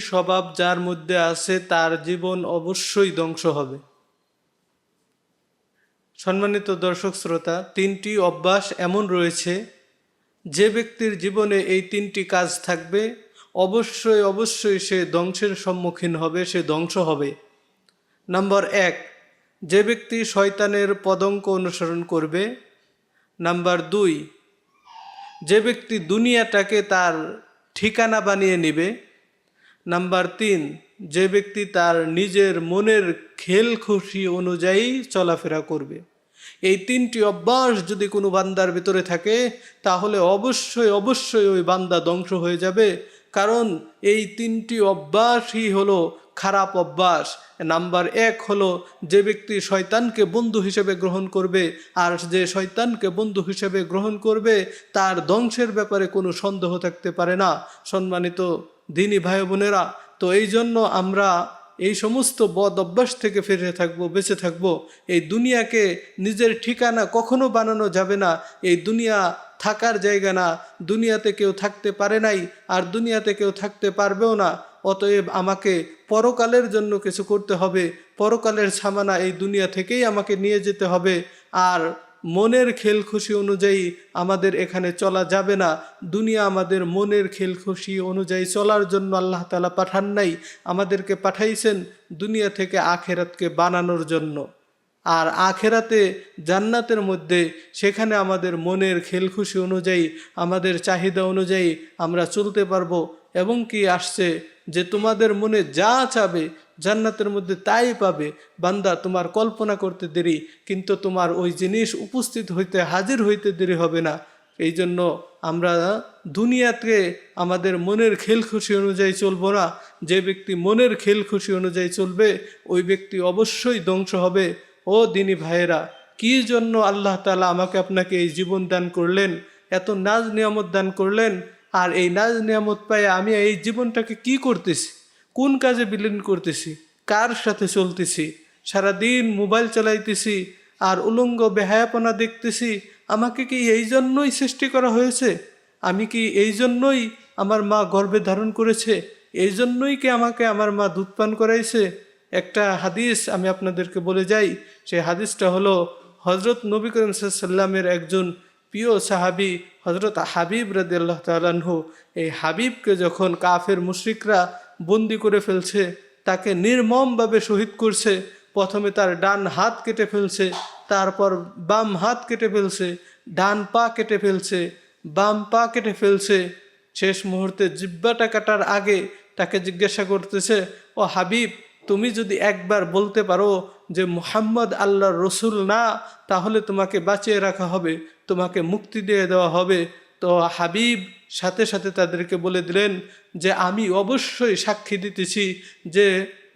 স্বভাব যার মধ্যে আছে তার জীবন অবশ্যই ধ্বংস হবে। সম্মানিত দর্শক শ্রোতা, তিনটি অভ্যাস এমন রয়েছে, যে ব্যক্তির জীবনে এই তিনটি কাজ থাকবে, অবশ্যই অবশ্যই সে ধ্বংসের সম্মুখীন হবে, সে ধ্বংস হবে। নাম্বার এক, যে ব্যক্তি শয়তানের পদঙ্ক অনুসরণ করবে। নাম্বার দুই, যে ব্যক্তি দুনিয়াটাকে তার ঠিকানা বানিয়ে নেবে নাম্বার তিন, যে ব্যক্তি তার নিজের মনের খেল খুশি অনুযায়ী চলাফেরা করবে। এই তিনটি অভ্যাস যদি কোনো বান্দার ভিতরে থাকে, তাহলে অবশ্যই অবশ্যই ওই বান্দা ধ্বংস হয়ে যাবে। কারণ এই তিনটি অভ্যাসই হলো খারাপ অভ্যাস। নাম্বার এক হলো যে ব্যক্তি শয়তানকে বন্ধু হিসেবে গ্রহণ করবে, আর যে শয়তানকে বন্ধু হিসেবে গ্রহণ করবে, তার ধ্বংসের ব্যাপারে কোনো সন্দেহ থাকতে পারে না। সম্মানিত দিনী ভাই বোনেরা, তো এই জন্য আমরা এই সমস্ত বদ অভ্যাস থেকে ফিরে থাকব, বেঁচে থাকব। এই দুনিয়াকে নিজের ঠিকানা কখনো বানানো যাবে না। এই দুনিয়া থাকার জায়গা না। দুনিয়াতে কেউ থাকতে পারে নাই, আর দুনিয়াতে কেউ থাকতে পারবেও না। অতএব আমাকে পরকালের জন্য কিছু করতে হবে। পরকালের সামানা এই দুনিয়া থেকেই আমাকে নিয়ে যেতে হবে। আর মনের খেলখুশি অনুযায়ী আমাদের এখানে চলা যাবে না। দুনিয়া আমাদের মনের খেলখুশি অনুযায়ী চলার জন্য আল্লাহ তালা পাঠান নাই, আমাদেরকে পাঠাইছেন দুনিয়া থেকে আখেরাতকে বানানোর জন্য। আর আখেরাতে জান্নাতের মধ্যে সেখানে আমাদের মনের খেলখুশি অনুযায়ী, আমাদের চাহিদা অনুযায়ী আমরা চলতে পারব। এবং কি আসছে যে তোমাদের মনে যা চাবে জান্নাতের মধ্যে তাই পাবে, বান্দা তোমার কল্পনা করতে দেরি, কিন্তু তোমার ওই জিনিস উপস্থিত হইতে হাজির হইতে দেরি হবে না। এই জন্য আমরা দুনিয়াতে আমাদের মনের খেল খুশি অনুযায়ী চলবো না। যে ব্যক্তি মনের খেল খুশি অনুযায়ী চলবে, ওই ব্যক্তি অবশ্যই ধ্বংস হবে। ও দিনী ভাইয়েরা, কি জন্য আল্লাহ তালা আমাকে আপনাকে এই জীবন দান করলেন, এত নাজ নিয়ামত দান করলেন, আর এই নাজ নিয়ামত পায়ে আমি এই জীবনটাকে কি করতেছি? কোন কাজে বিলীন করতেছি? কার সাথে চলতেছি? সারাদিন মোবাইল চালাইতেছি আর উলঙ্গ বেহায়াপনা দেখতেছি, আমাকে কি এই জন্যই সৃষ্টি করা হয়েছে? আমি কি এই জন্যই আমার মা গর্ভে ধারণ করেছে? এই জন্যই কি আমাকে আমার মা দুধ পান করাইছে? একটা হাদিস আমি আপনাদেরকে বলে যাই, সেই হাদিসটা হলো হজরত নবী করিম সাল্লামের একজন প্রিয় সাহাবি হজরত হাবিব রদিয়াল্লাহ তালাহু এই হাবিবকে যখন কাফের মুশ্রিকরা বন্দি করে ফেলছে, তাকে নির্মমভাবে শহীদ করছে। প্রথমে তার ডান হাত কেটে ফেলছে, তারপর বাম হাত কেটে ফেলছে, ডান পা কেটে ফেলছে, বাম পা কেটে ফেলছে। শেষ মুহূর্তে জিব্বাটা কাটার আগে তাকে জিজ্ঞাসা করতেছে, ও হাবিব, তুমি যদি একবার বলতে পারো যে মুহাম্মদ আল্লাহর রসুল না, তাহলে তোমাকে বাঁচিয়ে রাখা হবে, তোমাকে মুক্তি দিয়ে দেওয়া হবে। তো হাবিব সাথে সাথে তাদেরকে বলে দিলেন যে, আমি অবশ্যই সাক্ষী দিতেছি যে,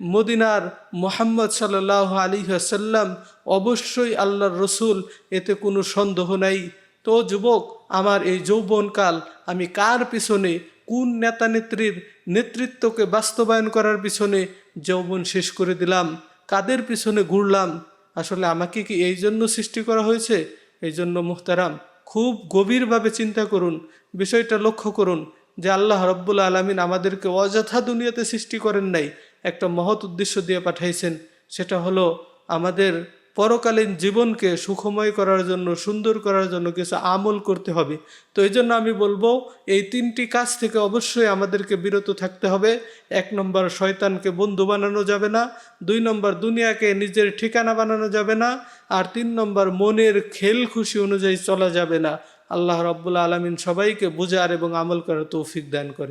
মদিনার মোহাম্মদ সাল্লাহ আলী সাল্লাম অবশ্যই আল্লাহর রসুল, এতে কোনো সন্দেহ নাই। তো যুবক, আমার এই যৌবনকাল, আমি কার পিছনে, কোন নেতা নেত্রীর নেতৃত্বকে বাস্তবায়ন করার পিছনে যৌবন শেষ করে দিলাম? কাদের পিছনে ঘুরলাম? আসলে আমাকে কি এই জন্য সৃষ্টি করা হয়েছে? এই জন্য, মুহতারাম খুব গভীরভাবে চিন্তা করুন, বিষয়টা লক্ষ্য করুন যে আল্লাহ রব্বুল আলমিন আমাদেরকে অযথা দুনিয়াতে সৃষ্টি করেন নাই। একটা মহৎ উদ্দেশ্য দিয়ে পাঠাইছেন, সেটা হলো আমাদের পরকালীন জীবনকে সুখময় করার জন্য, সুন্দর করার জন্য কিছু আমল করতে হবে। তো এই জন্য আমি বলব, এই তিনটি কাজ থেকে অবশ্যই আমাদেরকে বিরত থাকতে হবে। এক নম্বর, শয়তানকে বন্ধু বানানো যাবে না। দুই নম্বর, দুনিয়াকে নিজের ঠিকানা বানানো যাবে না। আর তিন নম্বর, মনের খেল খুশি অনুযায়ী চলা যাবে না। আল্লাহ রব্বুল আলমিন সবাইকে বোঝার এবং আমল করার তৌফিক দান করে